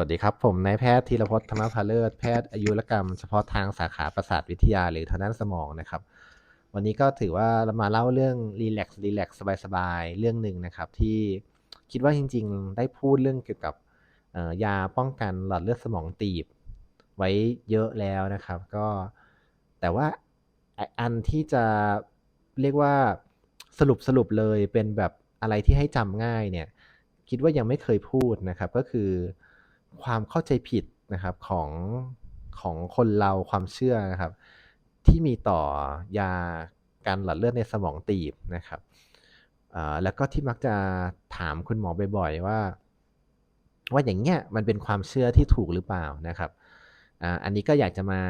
วัสดีครับ ผมนายแพทย์ธีรพจน์ธรรมพาเลิศแพทย์อายุรกรรมเฉพาะทางสาขาประสาทวิทยาหรือทางด้านสมองนะครับ วันนี้ก็ถือว่าเรามาเล่าเรื่องรีแลกซ์รีแลกซ์สบายๆ เรื่องหนึ่งนะครับ ที่คิดว่าจริง ๆ ได้พูดเรื่องเกี่ยวกับยาป้องกันหลอดเลือดสมองตีบ ไว้เยอะแล้วนะครับ ก็แต่ว่าอันที่จะเรียกว่าสรุปสรุปเลยเป็นแบบอะไรที่ให้จำง่ายเนี่ย คิดว่ายังไม่เคยพูดนะครับ ก็คือ ความเข้าใจผิดนะครับของของคนเราความเชื่อนะครับ ที่มีต่อยาการหลอดเลือดในสมองตีบนะครับแล้วก็ที่มักจะถามคุณหมอบ่อยๆว่า ว่าอย่างเงี้ยมันเป็นความเชื่อที่ถูกหรือเปล่านะครับอ,อันนี้ก็อยากจะมา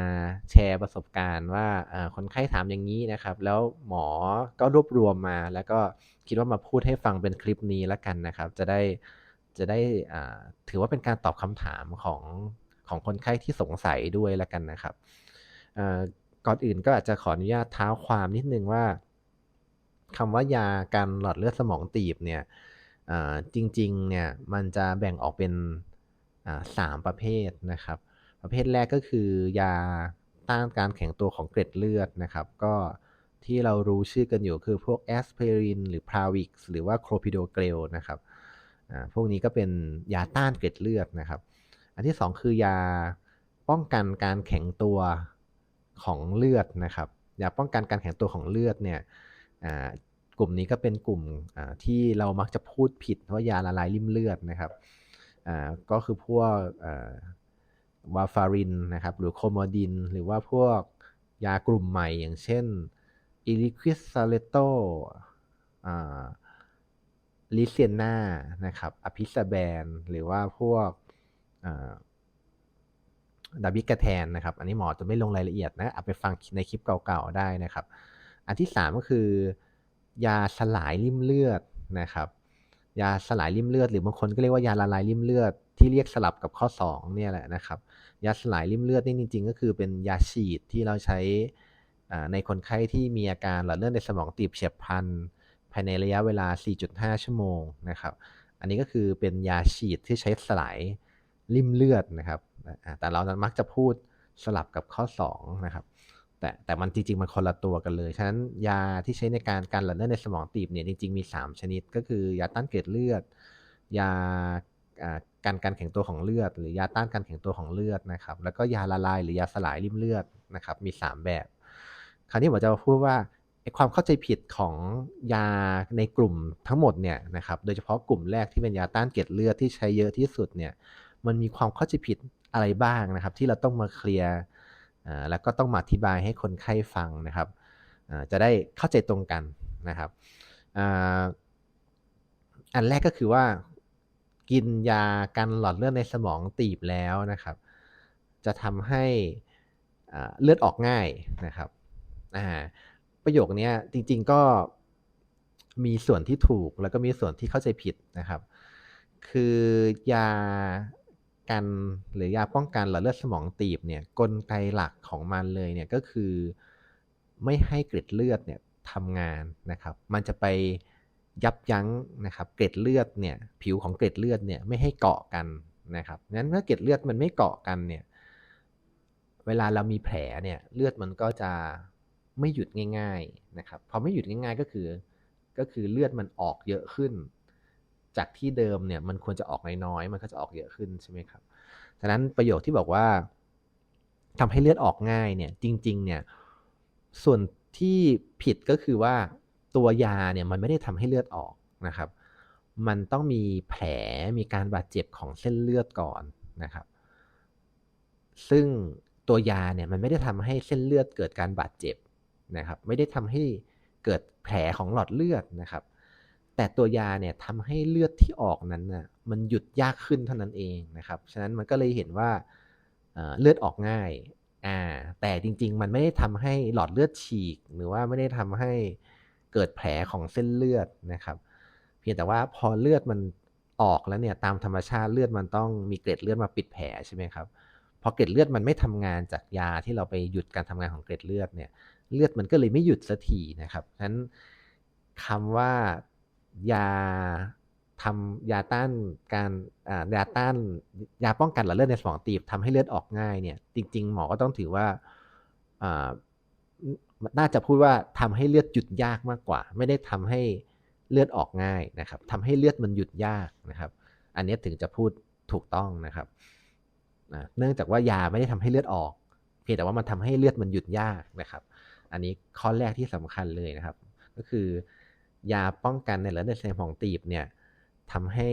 แชร์ประสบการณ์ว่าคนไข้ถามอย่างนี้นะครับ แล้วหมอก็รวบรวมมา แล้วก็คิดว่ามาพูดให้ฟังเป็นคลิปนี้แล้วกันนะครับ จะได้ จะได้ถือว่าเป็นการตอบคำถามของของคนไข้ที่สงสัยด้วยล้วกันนะครับก่อนอื่นก็อาจจะขออนุญาตเท้าความนิดนึงว่าคำว่ายาการหลอดเลือดสมองตีบเนี่ยจริงๆเนี่ยมันจะแบ่งออกเป็นสามประเภทนะครับ ประเภทแรกก็คือยาต้านการแข็งตัวของเกล็ดเลือดนะครับ ก็ที่เรารู้ชื่อกันอยู่คือพวกแอสไพรินหรือพราวิกหรือว่าโครพิโดเกรลนะครับ พวกนี้ก็เป็นยาต้านเกล็ดเลือดนะครับ อันที่สองคือยาป้องกันการแข็งตัวของเลือดนะครับยาป้องกันการแข็งตัวของเลือดเนี่ยกลุ่มนี้ก็เป็นกลุ่มที่เรามักจะพูดผิดว่ายาละลายริ่มเลือดนะครับก็คือพวกวาฟารินนะครับหรือโคโมดิน หรือว่าพวกยากลุ่มใหม่อย่างเช่นอิลิควิสซาเลโต ลิเซียนานะครับอภิสแบน หรือว่าพวกดาบิกาแทนนะครับ อันนี้หมอจะไม่ลงรายละเอียดนะ เอาไปฟังในคลิปเก่าๆได้นะครับ อันที่ 3 ก็คือ ยาสลายริ่มเลือดนะครับ ยาสลายริ่มเลือด หรือบางคนก็เรียกว่ายาละลายริ่มเลือด ที่เรียกสลับกับข้อ2เนี่ยแหละนะครับ ยาสลายริ่มเลือดนี่จริง ๆ ก็คือเป็นยาฉีดที่เราใช้ในคนไข้ที่มีอาการหลอดเลือดในสมองตีบเฉียบพลันภายในระยะเวลา 4.5 ชั่วโมงนะครับ อันนี้ก็คือเป็นยาฉีดที่ใช้สลายริ่มเลือดนะครับ แต่เรามักจะพูดสลับกับข้อ 2 นะครับ แต่แต่มันจริง ๆ มันคนละตัวกันเลย ฉะนั้นยาที่ใช้ในการการหลั่นเลือดในสมองตีบเนี่ยจริง ๆ มี 3 ชนิด ก็คือยาต้านเกล็ดเลือด ยาการการแข็งตัวของเลือด หรือยาต้านการแข็งตัวของเลือดนะครับ แล้วก็ยาละลายหรือยาสลายริ่มเลือดนะครับ มี 3 แบบ คราวนี้ผมจะพูดว่า ความเข้าใจผิดของยาในกลุ่มทั้งหมดเนี่ยนะครับโดยเฉพาะกลุ่มแรกที่เป็นยาต้านเกล็ดเลือดที่ใช้เยอะที่สุดเนี่ยมันมีความเข้าใจผิดอะไรบ้างนะครับ ที่เราต้องมาเคลียร์แล้วก็ต้องมาอธิบายให้คนไข้ฟังนะครับจะได้เข้าใจตรงกันนะครับอันแรกก็คือว่ากินยากันหลอดเลือดในสมองตีบแล้วนะครับ จะทำให้เลือดออกง่ายนะครับอ่า ประโยคนี้จริง ๆ ก็มีส่วนที่ถูกแล้วก็มีส่วนที่เข้าใจผิดนะครับ คือยากันหรือยาป้องกันหลอดเลือดสมองตีบเนี่ยกลไกหลักของมันเลยเนี่ยก็คือไม่ให้เกล็ดเลือดเนี่ยทำงานนะครับ มันจะไปยับยั้งนะครับเกล็ดเลือดเนี่ยผิวของเกล็ดเลือดเนี่ยไม่ให้เกาะกันนะครับงั้นเมื่อเกล็ดเลือดมันไม่เกาะกันเนี่ยเวลาเรามีแผลเนี่ยเลือดมันก็จะ ไม่หยุดง่ายๆนะครับพอไม่หยุดง่ายๆก็คือ ก็คือเลือดมันออกเยอะขึ้น จากที่เดิมเนี่ยมันควรจะออกน้อยๆมันก็จะออกเยอะขึ้นใช่ไหมครับฉะนั้นประโยคที่บอกว่าทำให้เลือดออกง่ายเนี่ยจริง ๆ เนี่ยส่วนที่ผิดก็คือว่าตัวยาเนี่ยมันไม่ได้ทำให้เลือดออกนะครับ มันต้องมีแผลมีการบาดเจ็บของเส้นเลือดก่อนนะครับ ซึ่งตัวยาเนี่ยมันไม่ได้ทำให้เส้นเลือดเกิดการบาดเจ็บ นะครับไม่ได้ทำให้เกิดแผลของหลอดเลือดนะครับ แต่ตัวยาเนี่ยทำให้เลือดที่ออกนั้นน่ะมันหยุดยากขึ้นเท่านั้นเองนะครับฉะนั้นมันก็เลยเห็นว่าเลือดออกง่ายอ่าแต่จริง ๆ มันไม่ได้ทำให้หลอดเลือดฉีก หรือว่าไม่ได้ทำให้เกิดแผลของเส้นเลือดนะครับ เพียงแต่ว่าพอเลือดมันออกแล้วเนี่ยตามธรรมชาติเลือดมันต้องมีเกล็ดเลือดมาปิดแผลใช่ไหมครับพอเกล็ดเลือดมันไม่ทำงานจากยาที่เราไปหยุดการทำงานของเกล็ดเลือดเนี่ย เลือดมันก็เลยไม่หยุดสักทีนะครับฉะนั้นคำว่ายาทำยาต้านการยาต้านยาป้องกันหลอดเลือดในสมองตีบทำให้เลือดออกง่ายเนี่ยจริง ๆ หมอก็ต้องถือว่าอ่าน่าจะพูดว่าทำให้เลือดหยุดยากมากกว่า ไม่ได้ทำให้เลือดออกง่ายนะครับทำให้เลือดมันหยุดยากนะครับ อันนี้ถึงจะพูดถูกต้องนะครับเนื่องจากว่ายาไม่ได้ทำให้เลือดออก เพียงแต่ว่ามันทำให้เลือดมันหยุดยากนะครับ อันนี้ข้อแรกที่สำคัญเลยนะครับ ก็คือยาป้องกันในหลอดเลือดในสมองตีบเนี่ยทำให้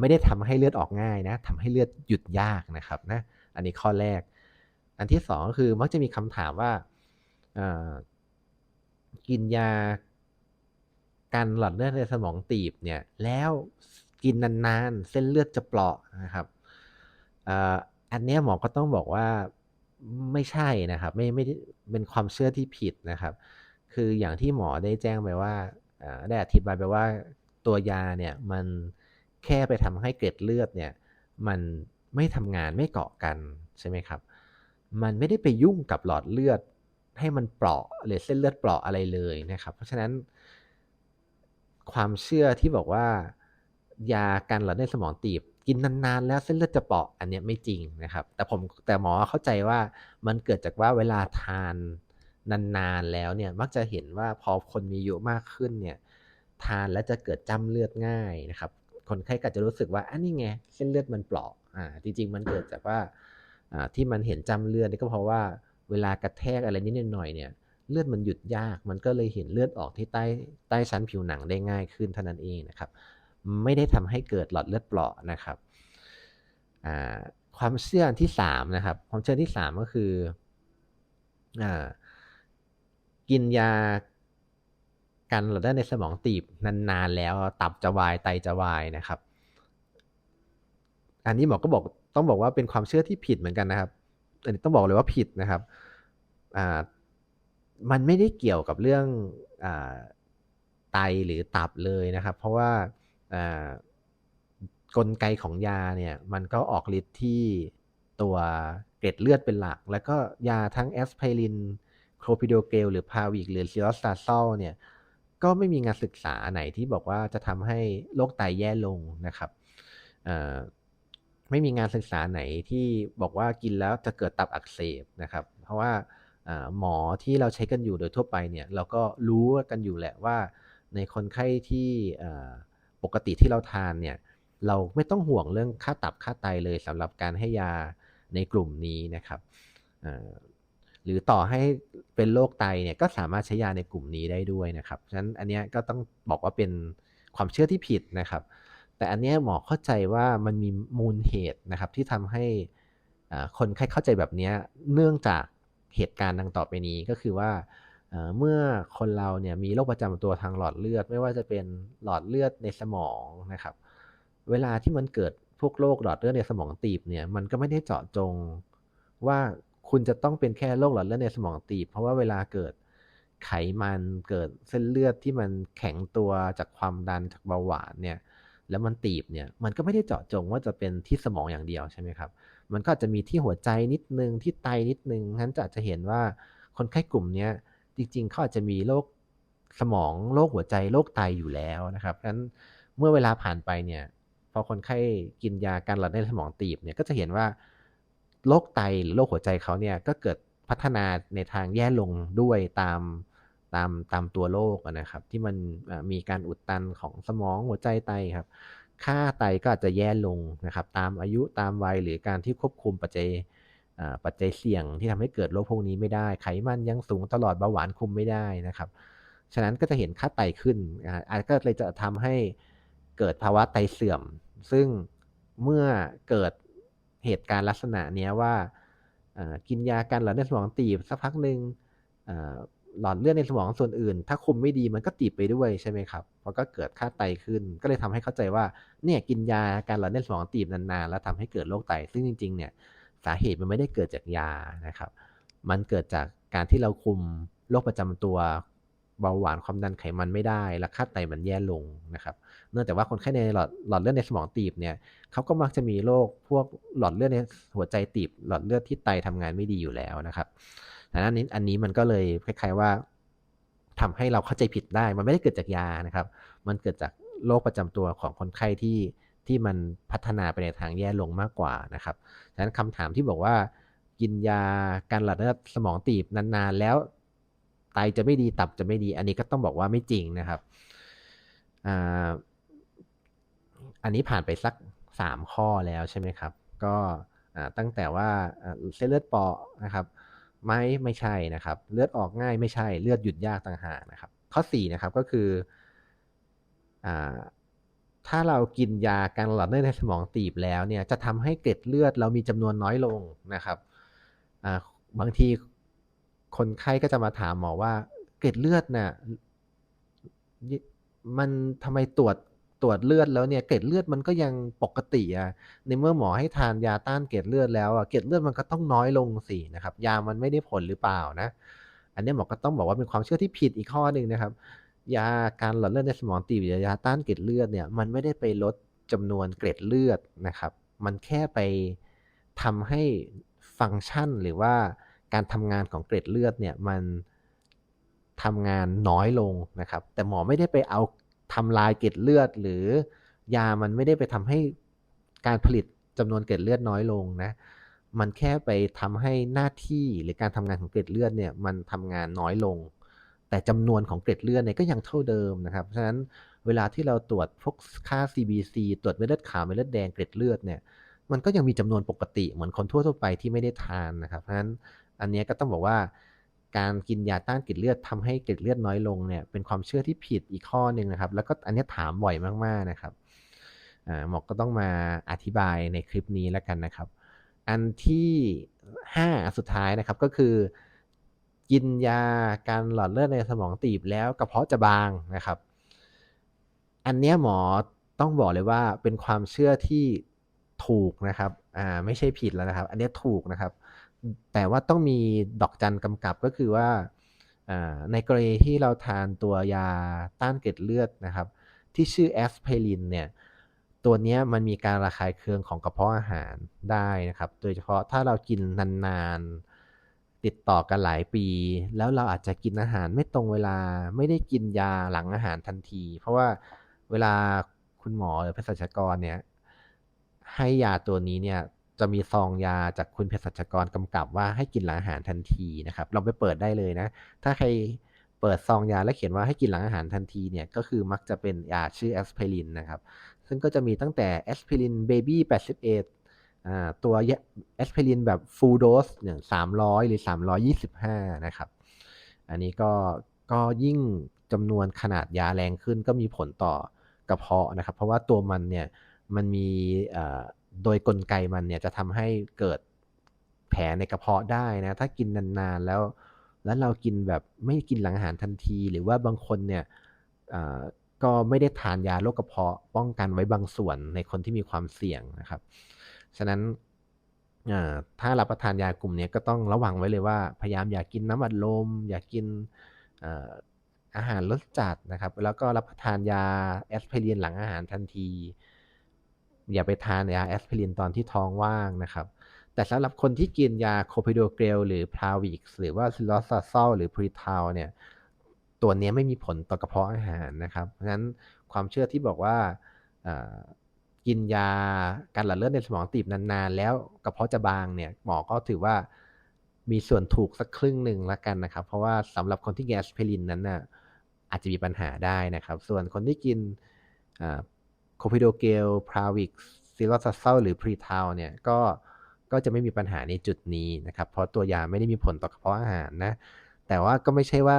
ไม่ได้ทำให้เลือดออกง่ายนะทำให้เลือดหยุดยากนะครับนะอันนี้ข้อแรก อันที่สองก็คือมักจะมีคำถามว่ากินยากันหลอดเลือดในสมองตีบเนี่ยแล้วกินนานๆ เส้นเลือดจะเปราะนะครับอันนี้หมอก็ต้องบอกว่าไม่ใช่นะครับ ไม่ไม่ เป็นความเชื่อที่ผิดนะครับ คืออย่างที่หมอได้แจ้งไปว่าได้อธิบายไปว่าตัวยาเนี่ยมันแค่ไปทำให้เกล็ดเลือดเนี่ยมันไม่ทำงานไม่เกาะกันใช่ไหมครับ มันไม่ได้ไปยุ่งกับหลอดเลือดให้มันเปราะหรือเส้นเลือดเปราะอะไรเลยนะครับ เพราะฉะนั้น ความเชื่อที่บอกว่ายากันหลอดเลือดสมองตีบ กินนานๆ แล้วเส้นเลือดจะเปราะอันนี้ไม่จริงนะครับ แต่ผมแต่หมอเข้าใจว่ามันเกิดจากว่าเวลาทานนานๆแล้วเนี่ยมักจะเห็นว่าพอคนมีอายุมากขึ้นเนี่ยทานแล้วจะเกิดจำเลือดง่ายนะครับ คนไข้ก็จะรู้สึกว่าอันนี้ไงเส้นเลือดมันเปราะอ่าจริง ๆ มันเกิดจากว่าอ่าที่มันเห็นจำเลือดนี่ก็เพราะว่าเวลากระแทกอะไรนิดหน่อยเนี่ยเลือดมันหยุดยาก มันก็เลยเห็นเลือดออกที่ใต้ใต้ชั้นผิวหนังได้ง่ายขึ้นเท่านั้นเองนะครับ ไม่ได้ทำให้เกิดหลอดเลือดเปราะนะครับความเชื่อที่3นะครับ ความเชื่อที่3ก็คืออกินยากันหลอดเลือดในสมองตีบนานๆแล้วตับจะวายไตจะวายนะครับ อันนี้หมอก็บอกต้องบอกว่าเป็นความเชื่อที่ผิดเหมือนกันนะครับอันนี้ต้องบอกเลยว่าผิดนะครับอ่ามันไม่ได้เกี่ยวกับเรื่องอไตหรือตับเลยนะครับ เพราะว่า กลไกของยาเนี่ยมันก็ออกฤทธิ์ที่ตัวเกล็ดเลือดเป็นหลัก แล้วก็ยาทั้งแอสไพรินโครพิโดเกลหรือพาวิกหรือซิลอสตาซอลเนี่ยก็ไม่มีงานศึกษาไหนที่บอกว่าจะทำให้โรคไตแย่ลงนะครับไม่มีงานศึกษาไหนที่บอกว่ากินแล้วจะเกิดตับอักเสบนะครับ เพราะว่าหมอที่เราใช้กันอยู่โดยทั่วไปเนี่ยเราก็รู้กันอยู่แหละว่าในคนไข้ที่ ปกติที่เราทานเนี่ยเราไม่ต้องห่วงเรื่องค่าตับค่าไตเลยสำหรับการให้ยาในกลุ่มนี้นะครับหรือต่อให้เป็นโรคไตเนี่ยก็สามารถใช้ยาในกลุ่มนี้ได้ด้วยนะครับฉะนั้นอันนี้ก็ต้องบอกว่าเป็นความเชื่อที่ผิดนะครับ แต่อันนี้หมอเข้าใจว่ามันมีมูลเหตุนะครับที่ทำให้คนไข้เข้าใจแบบนี้เนื่องจากเหตุการณ์ดังต่อไปนี้ก็คือว่า เมื่อคนเราเนี่ยมีโรคประจำตัวทางหลอดเลือด ไม่ว่าจะเป็นหลอดเลือดในสมองนะครับ เวลาที่มันเกิดพวกโรคหลอดเลือดในสมองตีบเนี่ยมันก็ไม่ได้เจาะจงว่าคุณจะต้องเป็นแค่โรคหลอดเลือดในสมองตีบ เพราะว่าเวลาเกิดไขมันเกิดเส้นเลือดที่มันแข็งตัวจากความดันจากเบาหวานเนี่ยแล้วมันตีบเนี่ยมันก็ไม่ได้เจาะจงว่าจะเป็นที่สมองอย่างเดียวใช่ไหมครับ มันก็จะมีที่หัวใจนิดนึงที่ไตนิดนึงงั้นจะจะเห็นว่าคนไข้กลุ่มนี้ จริงๆเขาอาจจะมีโรคสมองโรคหัวใจโรคไตอยู่แล้วนะครับงั้นเมื่อเวลาผ่านไปเนี่ย พอคนไข้กินยาการหลอดเลือดสมองตีบเนี่ยก็จะเห็นว่าโรคไตหรือโรคหัวใจเขาเนี่ยก็เกิดพัฒนาในทางแย่ลงด้วยตามตามตามตัวโรคนะครับ ที่มันมีการอุดตันของสมองหัวใจไตครับ ค่าไตก็อาจจะแย่ลงนะครับ ตามอายุตามวัยหรือการที่ควบคุมปัจจัย ปัจจัยเสี่ยงที่ทำให้เกิดโรคพวกนี้ไม่ได้ ไขมันยังสูงตลอดเบาหวานคุมไม่ได้นะครับ ฉะนั้นก็จะเห็นค่าไตขึ้นอาจก็เลยจะทำให้เกิดภาวะไตเสื่อม ซึ่งเมื่อเกิดเหตุการณ์ลักษณะนี้ว่ากินยากันหลอดเลือดสมองตีบสักพักหนึ่งหลอดเลือดในสมองส่วนอื่น ถ้าคุมไม่ดีมันก็ตีบไปด้วยใช่ไหมครับเพราะก็เกิดค่าไตขึ้น ก็เลยทำให้เข้าใจว่าเนี่ยกินยาการหลอดเลือดสมองตีบนานๆแล้วทำให้เกิดโรคไตซึ่งจริง ๆ เนี่ย สาเหตุมันไม่ได้เกิดจากยานะครับ มันเกิดจากการที่เราคุมโรคประจำตัวเบาหวานความดันไขมันไม่ได้ และค่าไตมันแย่ลงนะครับ เนื่องจากว่าคนไข้ในหลอดหลอดเลือดในสมองตีบเนี่ยเขาก็มักจะมีโรคพวกหลอดเลือดในหัวใจตีบ หลอดเลือดที่ไตทำงานไม่ดีอยู่แล้วนะครับดังนั้นอันนี้มันก็เลยคล้ายๆว่าทำให้เราเข้าใจผิดได้ มันไม่ได้เกิดจากยานะครับ มันเกิดจากโรคประจำตัวของคนไข้ที่ ที่มันพัฒนาไปในทางแย่ลงมากกว่านะครับฉะนั้นคำถามที่บอกว่า กินยาการหลั่งเลือดสมองตีบนานๆ แล้วไตจะไม่ดีตับจะไม่ดี อันนี้ก็ต้องบอกว่าไม่จริงนะครับอ,อันนี้ผ่านไปสัก 3 ข้อแล้วใช่ไหมครับ ก็ตั้งแต่ว่าเส้นเลือดเปาะนะครับไม่ไม่ใช่นะครับ เลือดออกง่ายไม่ใช่ เลือดหยุดยากต่างหากนะครับ ข้อ4นะครับก็คืออ ถ้าเรากินยาการหลอดเลือดในสมองตีบแล้วเนี่ยจะทำให้เกล็ดเลือดเรามีจำนวนน้อยลงนะครับบางทีคนไข้ก็จะมาถามหมอว่าเกล็ดเลือดน่ะมันทำไมตรวจตรวจเลือดแล้วเนี่ยเกล็ดเลือดมันก็ยังปกติอะในเมื่อหมอให้ทานยาต้านเกล็ดเลือดแล้วอะเกล็ดเลือดมันก็ต้องน้อยลงสินะครับ ยามันไม่ได้ผลหรือเปล่านะ อันนี้หมอก็ต้องบอกว่าเป็นความเชื่อที่ผิดอีกข้อหนึ่งนะครับ ยาการหลอดเลือดในสมองตีบยาต้านเกล็ดเลือดเนี่ยมันไม่ได้ไปลดจำนวนเกล็ดเลือดนะครับ มันแค่ไปทำให้ฟังก์ชันหรือว่าการทำงานของเกล็ดเลือดเนี่ยมันทำงานน้อยลงนะครับ แต่หมอไม่ได้ไปเอาทำลายเกล็ดเลือด หรือยามันไม่ได้ไปทำให้การผลิตจำนวนเกล็ดเลือดน้อยลงนะมันแค่ไปทำให้หน้าที่หรือการทำงานของเกล็ดเลือดเนี่ยมันทำงานน้อยลง แต่จำนวนของเกล็ดเลือดเนี่ยก็ยังเท่าเดิมนะครับ เพราะฉะนั้นเวลาที่เราตรวจพวกค่า CBC ตรวจเม็ดเลือดขาวเม็ดเลือดแดงเกล็ดเลือดเนี่ยมันก็ยังมีจำนวนปกติเหมือนคนทั่วๆไปที่ไม่ได้ทานนะครับเพราะฉะนั้นอันนี้ก็ต้องบอกว่า การกินยาต้านเกล็ดเลือดทำให้เกล็ดเลือดน้อยลงเนี่ยเป็นความเชื่อที่ผิดอีกข้อหนึ่งนะครับ แล้วก็อันนี้ถามบ่อยมากๆนะครับหมอก็ต้องมาอธิบายในคลิปนี้แล้วกันนะครับ อันที่ 5 สุดท้ายนะครับก็คือ กินยาการหลอดเลือดในสมองตีบแล้วกระเพาะจะบางนะครับ อันนี้หมอต้องบอกเลยว่าเป็นความเชื่อที่ถูกนะครับอ่าไม่ใช่ผิดแล้วนะครับ อันนี้ถูกนะครับ แต่ว่าต้องมีดอกจันกำกับก็คือว่าในกรณีที่เราทานตัวยาต้านเกล็ดเลือดนะครับ ที่ชื่อแอสไพรินเนี่ยตัวนี้มันมีการระคายเคืองของกระเพาะอาหารได้นะครับ โดยเฉพาะถ้าเรากินนานๆ ติดต่อกันหลายปี แล้วเราอาจจะกินอาหารไม่ตรงเวลาไม่ได้กินยาหลังอาหารทันที เพราะว่าเวลาคุณหมอหรือเภสัชกรเนี่ยให้ยาตัวนี้เนี่ยจะมีซองยาจากคุณเภสัชกรกำกับว่าให้กินหลังอาหารทันทีนะครับลองไปเปิดได้เลยนะ ถ้าใครเปิดซองยาแล้วเขียนว่าให้กินหลังอาหารทันทีเนี่ยก็คือมักจะเป็นยาชื่อแอสไพรินนะครับ ซึ่งก็จะมีตั้งแต่แอสไพรินเบบี้81อ่า ตัวแอสไพรินแบบฟูลโดสเนี่ย300 หรือ 325 นะครับ อันนี้ก็ก็ยิ่งจำนวนขนาดยาแรงขึ้นก็มีผลต่อกระเพาะนะครับ เพราะว่าตัวมันเนี่ยมันมีโดยกลไกมันเนี่ยจะทำให้เกิดแผลในกระเพาะได้นะ ถ้ากินนานๆแล้ว แล้วเรากินแบบไม่กินหลังอาหารทันที หรือว่าบางคนเนี่ยก็ไม่ได้ทานยาโรคกระเพาะป้องกันไว้บางส่วนในคนที่มีความเสี่ยงนะครับ ฉะนั้นถ้ารับประทานยากลุ่มนี้ก็ต้องระวังไว้เลยว่าพยายามอย่ากกินน้ำอัดลม อย่ากกินอาหารรสจัดนะครับ แล้วก็รับประทานยาแอสไพรินหลังอาหารทันที อย่าไปทานยาแอสไพรินตอนที่ท้องว่างนะครับ แต่สำหรับคนที่กินยาโคพิโดเกลหรือพาวิกหรือว่าซิลอซาซอลหรือพรีทาลเนี่ยตัวนี้ไม่มีผลต่อกระเพาะอาหารนะครับ เพราะฉะนั้นความเชื่อที่บอกว่า กินยาการหลั่งเลือดในสมองตีบนานๆ แล้วกระเพาะจะบางเนี่ยหมอก็ถือว่ามีส่วนถูกสักครึ่งหนึ่งละกันนะครับ เพราะว่าสำหรับคนที่กินแกสเพลินนั้นน่ะอาจจะมีปัญหาได้นะครับ ส่วนคนที่กินโคพิโดเกลพราวิกซิลอซัสเซลหรือพรีทาวเนี่ยก็ก็จะไม่มีปัญหาในจุดนี้นะครับ เพราะตัวยาไม่ได้มีผลต่อกระเพาะอาหารนะ แต่ว่าก็ไม่ใช่ว่า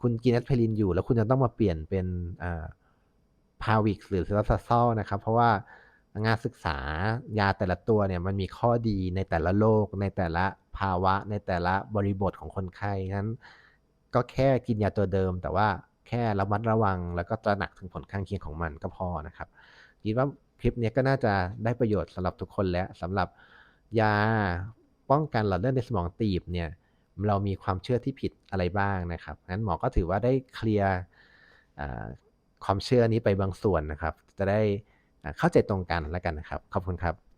คุณกินแอสไพรินอยู่ แล้วคุณจะต้องมาเปลี่ยนเป็นพาวิกหรือซิลอซัสเซลนะครับ เพราะว่า งานศึกษายาแต่ละตัวเนี่ยมันมีข้อดีในแต่ละโรคในแต่ละภาวะในแต่ละบริบทของคนไข้นั้น ก็แค่กินยาตัวเดิม แต่ว่าแค่ระมัดระวัง แล้วก็ตระหนักถึงผลข้างเคียงของมันก็พอนะครับคิดว่าคลิปนี้ก็น่าจะได้ประโยชน์สำหรับทุกคนแล้วสำหรับยาป้องกันหลอดเลือดในสมองตีบเนี่ยเรามีความเชื่อที่ผิดอะไรบ้างนะครับงั้นหมอก็ถือว่าได้เคลียร์ความเชื่อนี้ไปบางส่วนนะครับ จะได้ เข้าใจตรงกันแล้วกันนะครับ ขอบคุณครับ